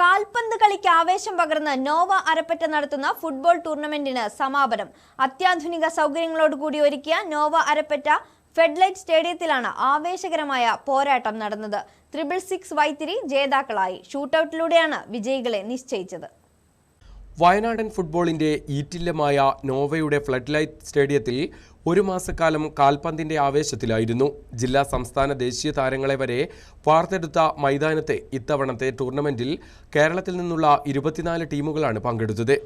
കാൽപന്ത് കളിക്ക് ആവേശം പകർന്ന് നോവ അരപ്പറ്റ നടത്തുന്ന ഫുട്ബോൾ ടൂർണമെന്റിന് സമാപനം. അത്യാധുനിക സൗകര്യങ്ങളോടുകൂടി ഒരുക്കിയ നോവ അരപ്പറ്റ ഫെഡ്ലൈറ്റ് സ്റ്റേഡിയത്തിലാണ് ആവേശകരമായ പോരാട്ടം നടന്നത്. ത്രിപിൾ സിക്സ് വൈത്തിരി ജേതാക്കളായി. ഷൂട്ടൌട്ടിലൂടെയാണ് വിജയികളെ നിശ്ചയിച്ചത്. വയനാടൻ ഫുട്ബോളിന്റെ ഈറ്റില്ലമായ നോവയുടെ ഫ്ലഡ് ലൈറ്റ് സ്റ്റേഡിയത്തിൽ ഒരു മാസക്കാലം കാൽപന്തിന്റെ ആവേശത്തിലായിരുന്നു. ജില്ലാ സംസ്ഥാന ദേശീയ താരങ്ങളെ വരെ വാർത്തെടുത്ത മൈതാനത്തെ ഇത്തവണത്തെ ടൂർണമെന്റിൽ കേരളത്തിൽ നിന്നുള്ള ഇരുപത്തിനാല് ടീമുകളാണ് പങ്കെടുത്തത്.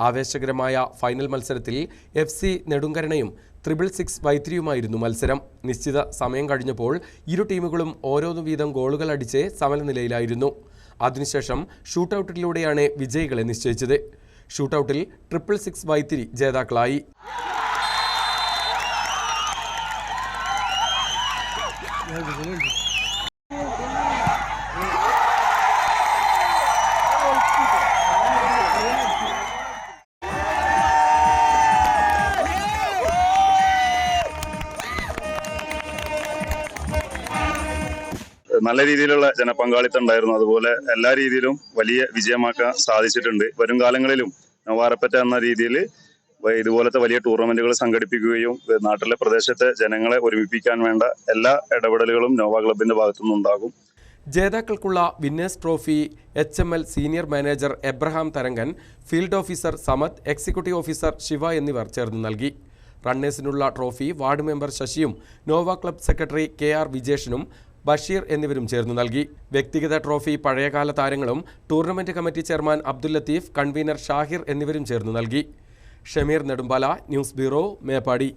ആവേശകരമായ ഫൈനൽ മത്സരത്തിൽ എഫ് സി നെടുങ്കരണയും ത്രിപിൾ സിക്സ് വൈത്തിരിയുമായിരുന്നു മത്സരം. നിശ്ചിത സമയം കഴിഞ്ഞപ്പോൾ ഇരു ടീമുകളും ഓരോന്നു വീതം ഗോളുകൾ അടിച്ച് സമനിലയിലായിരുന്നു അതിനുശേഷം ഷൂട്ടൌട്ടിലൂടെയാണ് വിജയികളെ നിശ്ചയിച്ചത്. ഷൂട്ടൌട്ടിൽ ട്രിപ്പിൾ സിക്സ് വൈത്തിരി ജേതാക്കളായി. നല്ല രീതിയിലുള്ള ജനപങ്കാളിത്തം ഉണ്ടായിരുന്നു. അതുപോലെ എല്ലാ രീതിയിലും വലിയ വിജയമാക്കാൻ സാധിച്ചിട്ടുണ്ട്. വരും കാലങ്ങളിലും നവാറപ്പറ്റ എന്ന രീതിയിൽ ഇതുപോലത്തെ വലിയ ടൂർണമെന്റുകൾ സംഘടിപ്പിക്കുകയും നാട്ടിലെ പ്രദേശത്തെ ജനങ്ങളെ ഒരുമിപ്പിക്കാൻ വേണ്ട എല്ലാ ഇടപെടലുകളും നോവ ക്ലബിന്റെ ഭാഗത്തുനിന്ന് ഉണ്ടാകും ജേതാക്കൾക്കുള്ള winners trophy H M L senior manager Abraham Tharangan field officer Samath executive officer Shiva എന്നിവർ ചേർന്ന് നൽകി. റണ്ണേഴ്സിനുള്ള trophy ward member ശശിയും Nova club secretary K R വിജേഷിനും Basheer എന്നിവരും ചേർന്നു നൽകി. വ്യക്തിഗത ട്രോഫി പഴയകാല താരങ്ങളും tournament committee chairman Abdul Latheef convener Shahir എന്നിവരും ചേർന്നു നൽകി. Shameer Nedumbala news bureau Meppadi.